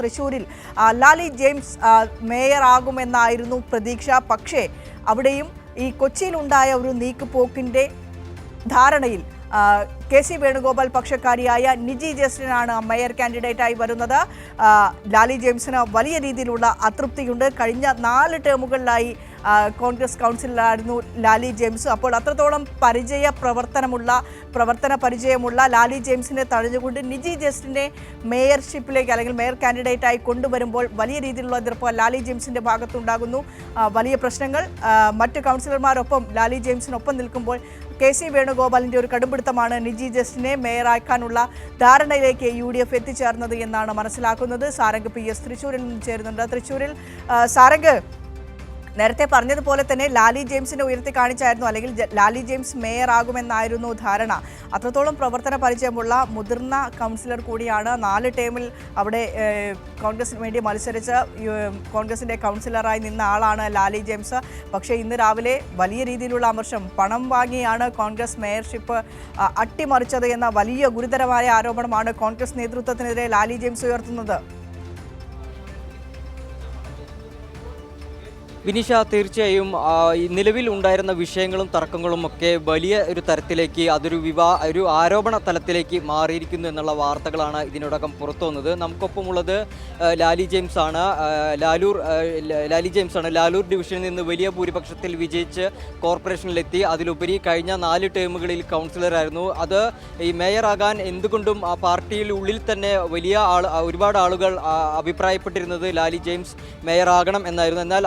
തൃശൂരിൽ. ലാലി ജെയിംസ് ആകുമെന്നായിരുന്നു പ്രതീക്ഷ. പക്ഷേ അവിടെയും ഈ കൊച്ചിയിലുണ്ടായ ഒരു നീക്കുപോക്കിന്റെ ധാരണയിൽ കെ സി വേണുഗോപാൽ പക്ഷക്കാരിയായ നിജി ജസ്റ്റിനാണ് മേയർ കാൻഡിഡേറ്റായി വരുന്നത്. ലാലി ജെയിംസിന് വലിയ രീതിയിലുള്ള അതൃപ്തിയുണ്ട്. കഴിഞ്ഞ നാല് ടേമുകളിലായി കോൺഗ്രസ് കൗൺസിലറായിരുന്നു ലാലി ജെയിംസ്. അപ്പോൾ അത്രത്തോളം പരിചയ പ്രവർത്തനമുള്ള പ്രവർത്തന പരിചയമുള്ള ലാലി ജെയിംസിനെ തഴഞ്ഞുകൊണ്ട് നിജി ജസ്റ്റിനെ മേയർഷിപ്പിലേക്ക് അല്ലെങ്കിൽ മേയർ കാൻഡിഡേറ്റായി കൊണ്ടുവരുമ്പോൾ വലിയ രീതിയിലുള്ള എതിർപ്പ് ലാലി ജെയിംസിന്റെ ഭാഗത്തുണ്ടാകുന്നു. വലിയ പ്രശ്നങ്ങൾ മറ്റ് കൗൺസിലർമാരൊപ്പം ലാലി ജെയിംസിനൊപ്പം നിൽക്കുമ്പോൾ കെ സി വേണുഗോപാലിന്റെ ഒരു കടുംപിടുത്തമാണ് നിജി ജസ്റ്റിനെ മേയറാക്കാനുള്ള ധാരണയിലേക്ക് യു ഡി എഫ് എത്തിച്ചേർന്നത് എന്നാണ് മനസ്സിലാക്കുന്നത്. സാരംഗ് പി എസ് തൃശ്ശൂരിൽ നിന്ന് ചേരുന്നുണ്ട്. തൃശ്ശൂരിൽ സാരംഗ് നേരത്തെ പറഞ്ഞതുപോലെ തന്നെ ലാലി ജെയിംസിനെ ഉയർത്തി കാണിച്ചായിരുന്നു അല്ലെങ്കിൽ ലാലി ജെയിംസ് മേയർ ആകുമെന്നായിരുന്നു ധാരണ. അത്രത്തോളം പ്രവർത്തന പരിചയമുള്ള മുതിർന്ന കൗൺസിലർ കൂടിയാണ് നാല് ടേമിൽ അവിടെ കോൺഗ്രസിന് വേണ്ടി മത്സരിച്ച കോൺഗ്രസിന്റെ കൗൺസിലറായി നിന്ന ആളാണ് ലാലി ജെയിംസ്. പക്ഷേ ഇന്ന് രാവിലെ വലിയ രീതിയിലുള്ള അമർഷം പണം വാങ്ങിയാണ് കോൺഗ്രസ് മേയർഷിപ്പ് അട്ടിമറിച്ചത് എന്ന വലിയ ഗുരുതരമായ ആരോപണമാണ് കോൺഗ്രസ് നേതൃത്വത്തിനെതിരെ ലാലി ജെയിംസ് ഉയർത്തുന്നത്. വിനിഷ തീർച്ചയായും നിലവിൽ ഉണ്ടായിരുന്ന വിഷയങ്ങളും തർക്കങ്ങളും ഒക്കെ വലിയ ഒരു തരത്തിലേക്ക് അതൊരു വിവാ ഒരു ആരോപണ തലത്തിലേക്ക് മാറിയിരിക്കുന്നു എന്നുള്ള വാർത്തകളാണ് ഇതിനോടകം പുറത്തു വന്നത്. നമുക്കൊപ്പമുള്ളത് ലാലി ജെയിംസ് ആണ്. ലാലൂർ ലാലി ജെയിംസ് ആണ്. ലാലൂർ ഡിവിഷനിൽ നിന്ന് വലിയ ഭൂരിപക്ഷത്തിൽ വിജയിച്ച് കോർപ്പറേഷനിലെത്തി. അതിലുപരി കഴിഞ്ഞ നാല് ടേമുകളിൽ കൗൺസിലറായിരുന്നു. അത് ഈ മേയറാകാൻ എന്തുകൊണ്ടും ആ പാർട്ടിയിൽ ഉള്ളിൽ തന്നെ വലിയ ആൾ ഒരുപാട് ആളുകൾ അഭിപ്രായപ്പെട്ടിരുന്നത് ലാലി ജെയിംസ് മേയറാകണം എന്നായിരുന്നു. എന്നാൽ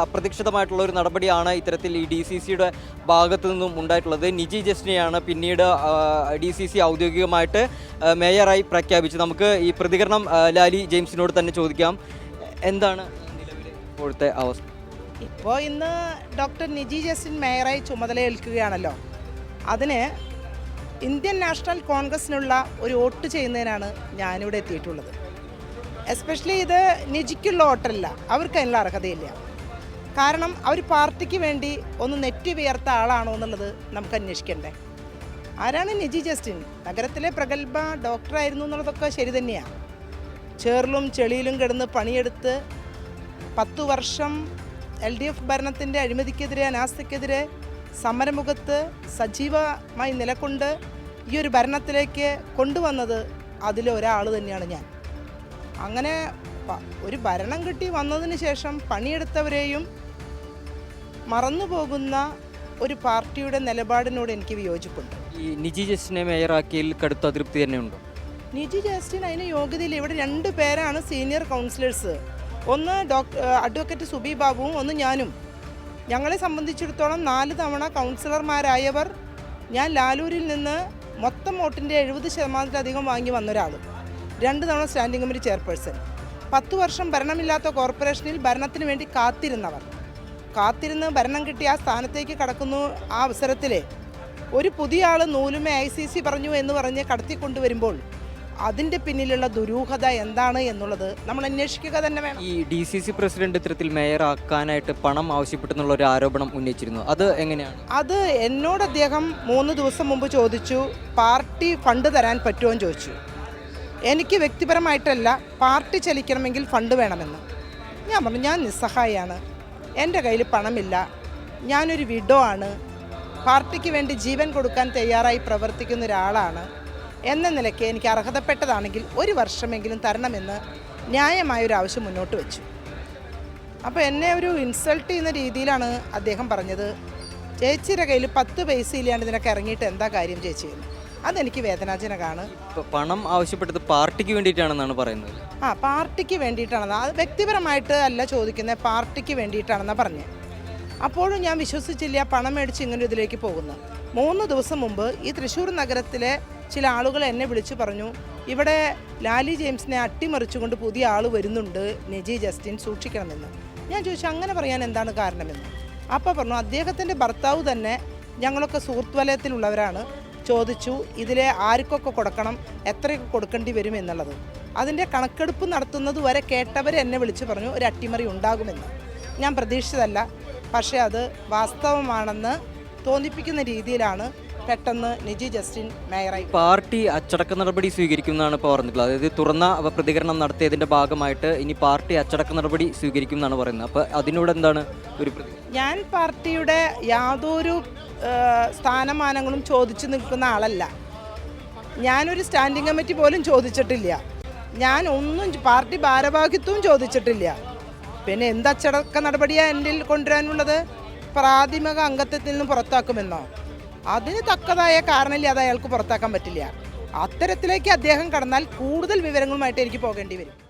അപ്രതീക്ഷിതമായിട്ടുള്ള ഒരു നടപടിയാണ് ഇത്തരത്തിൽ ഈ ഡി സി സിയുടെ ഭാഗത്തു നിന്നും ഉണ്ടായിട്ടുള്ളത്. നിജി ജസ്റ്റിനെയാണ് പിന്നീട് ഡി സി സി ഔദ്യോഗികമായിട്ട് മേയറായി പ്രഖ്യാപിച്ചത്. നമുക്ക് ഈ പ്രതികരണം ലാലി ജെയിംസിനോട് തന്നെ ചോദിക്കാം. എന്താണ് നിലവിലെ ഇപ്പോഴത്തെ അവസ്ഥ? ഇപ്പോൾ ഇന്ന് ഡോക്ടർ നിജി ജസ്റ്റിൻ മേയറായി ചുമതലയേൽക്കുകയാണല്ലോ. അതിന് ഇന്ത്യൻ നാഷണൽ കോൺഗ്രസിനുള്ള ഒരു വോട്ട് ചെയ്യുന്നതിനാണ് ഞാനിവിടെ എത്തിയിട്ടുള്ളത്. എസ്പെഷ്യലി ഇത് നിജിക്കുള്ള വോട്ടല്ല അവർക്ക് അതിനുള്ള അർഹതയില്ല. കാരണം അവർ പാർട്ടിക്ക് വേണ്ടി ഒന്ന് നെറ്റി വിയർത്ത ആളാണോ എന്നുള്ളത് നമുക്ക് അന്വേഷിക്കണ്ടേ? ആരാണ് നിജി ജസ്റ്റിൻ? നഗരത്തിലെ പ്രഗത്ഭ ഡോക്ടറായിരുന്നു എന്നുള്ളതൊക്കെ ശരി തന്നെയാണ് ചേറിലും ചെളിയിലും കിടന്ന് പണിയെടുത്ത് പത്തു വർഷം എൽ ഡി എഫ് ഭരണത്തിന്റെ അഴിമതിക്കെതിരെ അനാസ്ഥയ്ക്കെതിരെ സമരമുഖത്ത് സജീവമായി നിലകൊണ്ട് ഈ ഒരു ഭരണത്തിലേക്ക് കൊണ്ടുവന്നത് അതിലൊരാൾ തന്നെയാണ് ഞാൻ. അങ്ങനെ ഒരു ഭരണം കിട്ടി വന്നതിന് ശേഷം പണിയെടുത്തവരെയും മറന്നുപോകുന്ന ഒരു പാർട്ടിയുടെ നിലപാടിനോട് എനിക്ക് വിയോജിപ്പുണ്ട്. ഈ നിജി ജസ്റ്റിനെ മേയറാക്കിയതിൽ കടുത്ത അതൃപ്തി തന്നെ ഉണ്ടോ നിജി ജസ്റ്റിൻ അതിന് യോഗ്യതയിൽ ഇവിടെ രണ്ട് പേരാണ് സീനിയർ കൗൺസിലേഴ്സ്. ഒന്ന് ഡോക്ടർ അഡ്വക്കേറ്റ് സുബി ബാബുവും ഒന്ന് ഞാനും. ഞങ്ങളെ സംബന്ധിച്ചിടത്തോളം നാല് തവണ കൗൺസിലർമാരായവർ ഞാൻ ലാലൂരിൽ നിന്ന് മൊത്തം വോട്ടിന്റെ എഴുപത് ശതമാനത്തിലധികം വാങ്ങി വന്ന ഒരാൾ രണ്ട് തവണ സ്റ്റാൻഡിംഗ് കമ്മിറ്റി ചെയർപേഴ്സൺ. പത്ത് വർഷം ഭരണമില്ലാത്ത കോർപ്പറേഷനിൽ ഭരണത്തിന് വേണ്ടി കാത്തിരുന്നവർ. കാത്തിരുന്ന് ഭരണം കിട്ടി ആ സ്ഥാനത്തേക്ക് കടക്കുന്നു ആ അവസരത്തിൽ ഒരു പുതിയ ആൾ നൂലുമേ ഐ സി സി പറഞ്ഞു എന്ന് പറഞ്ഞ് കടത്തിക്കൊണ്ടുവരുമ്പോൾ അതിന്റെ പിന്നിലുള്ള ദുരൂഹത എന്താണ് എന്നുള്ളത് നമ്മൾ അന്വേഷിക്കുക തന്നെ വേണം. ഈ ഡി സി സി പ്രസിഡന്റ് ഇത്തരത്തിൽ മേയർ ആക്കാനായിട്ട് പണം ആവശ്യപ്പെട്ടെന്നുള്ള ഒരു ആരോപണം ഉന്നയിച്ചിരുന്നു. അത് എങ്ങനെയാണ്? അത് എന്നോട് അദ്ദേഹം മൂന്ന് ദിവസം മുമ്പ് ചോദിച്ചു പാർട്ടി ഫണ്ട് തരാൻ പറ്റുമോ? എന്ന് ചോദിച്ചു. എനിക്ക് വ്യക്തിപരമായിട്ടല്ല പാർട്ടി ചലിക്കണമെങ്കിൽ ഫണ്ട് വേണമെന്ന്. ഞാൻ പറഞ്ഞു ഞാൻ നിസ്സഹായാണ് എന്റെ കയ്യിൽ പണമില്ല. ഞാനൊരു വിഡോ ആണ്. പാർട്ടിക്ക് വേണ്ടി ജീവൻ കൊടുക്കാൻ തയ്യാറായി പ്രവർത്തിക്കുന്ന ഒരാളാണ്. എന്ന നിലയ്ക്ക് എനിക്ക് അർഹതപ്പെട്ടതാണെങ്കിൽ ഒരു വർഷമെങ്കിലും തരണമെന്ന് ന്യായമായൊരു ആവശ്യം മുന്നോട്ട് വെച്ചു. അപ്പോൾ എന്നെ ഒരു ഇൻസൾട്ട് ചെയ്യുന്ന രീതിയിലാണ് അദ്ദേഹം പറഞ്ഞത്. ചേച്ചിയുടെ കയ്യിൽ പത്ത് പൈസ ഇല്ലാണ്ട് ഇതിനൊക്കെ ഇറങ്ങിയിട്ട് എന്താ കാര്യം ചേച്ചി എന്ന്? അതെനിക്ക് വേദനാജനകമാണ് പണം ആവശ്യപ്പെട്ടത് പാർട്ടിക്ക് വേണ്ടിയിട്ടാണെന്നാണ് പറയുന്നത്. ആ പാർട്ടിക്ക് വേണ്ടിയിട്ടാണെന്ന്. അത് വ്യക്തിപരമായിട്ട് അല്ല ചോദിക്കുന്നത് പാർട്ടിക്ക് വേണ്ടിയിട്ടാണെന്നാണ് പറഞ്ഞത് അപ്പോഴും ഞാൻ വിശ്വസിച്ചില്ല പണം മേടിച്ച് ഇങ്ങനെ ഇതിലേക്ക് പോകുന്നു. മൂന്ന് ദിവസം മുമ്പ് ഈ തൃശ്ശൂർ നഗരത്തിലെ ചില ആളുകൾ എന്നെ വിളിച്ചു പറഞ്ഞു ഇവിടെ ലാലി ജെയിംസിനെ അട്ടിമറിച്ചുകൊണ്ട് പുതിയ ആൾ വരുന്നുണ്ട് നെജി ജസ്റ്റിൻ സൂക്ഷിക്കണമെന്ന്. ഞാൻ ചോദിച്ചു അങ്ങനെ പറയാൻ എന്താണ് കാരണമെന്ന്? അപ്പോൾ പറഞ്ഞു അദ്ദേഹത്തിന്റെ ഭർത്താവ് തന്നെ ഞങ്ങളൊക്കെ സുഹൃത്ത് വലയത്തിലുള്ളവരാണ് ചോദിച്ചു ഇതിലെ ആർക്കൊക്കെ കൊടുക്കണം എത്രയൊക്കെ കൊടുക്കേണ്ടി വരും എന്നുള്ളത്. അതിന്റെ കണക്കെടുപ്പ് നടത്തുന്നത് വരെ കേട്ടവർ എന്നെ വിളിച്ചു പറഞ്ഞു ഒരു അട്ടിമറി ഉണ്ടാകുമെന്ന്. ഞാൻ പ്രതീക്ഷിച്ചതല്ല പക്ഷേ അത് വാസ്തവമാണെന്ന് തോന്നിപ്പിക്കുന്ന രീതിയിലാണ് പെട്ടെന്ന് നിജി ജസ്റ്റിൻ മേയറായി പാർട്ടി അച്ചടക്ക നടപടി സ്വീകരിക്കുമെന്നാണ് ഇപ്പോൾ പറഞ്ഞിട്ടുള്ളത് അതായത് തുറന്ന പ്രതികരണം നടത്തിയതിന്റെ ഭാഗമായിട്ട് ഇനി പാർട്ടി അച്ചടക്ക നടപടി സ്വീകരിക്കും എന്നാണ് പറയുന്നത്. അപ്പോൾ അതിനോട് എന്താണ് ഒരു ഞാൻ പാർട്ടിയുടെ യാതൊരു സ്ഥാനമാനങ്ങളും ചോദിച്ചു നിൽക്കുന്ന ആളല്ല. ഞാനൊരു സ്റ്റാൻഡിംഗ് കമ്മിറ്റി പോലും ചോദിച്ചിട്ടില്ല. ഞാൻ ഒന്നും പാർട്ടി ഭാരവാഹിത്വവും ചോദിച്ചിട്ടില്ല. പിന്നെ എന്ത് അച്ചടക്ക നടപടിയാണ് എന്റെ കൊണ്ടുവരാനുള്ളത്? പ്രാഥമിക അംഗത്വത്തിൽ നിന്ന് പുറത്താക്കുമെന്നോ? അതിന് തക്കതായ കാരണമില്ലാതെ അയാൾക്ക് പുറത്താക്കാൻ പറ്റില്ല. അത്തരത്തിലേക്ക് അദ്ദേഹം കടന്നാൽ കൂടുതൽ വിവരങ്ങളുമായിട്ട് എനിക്ക് പോകേണ്ടി വരും.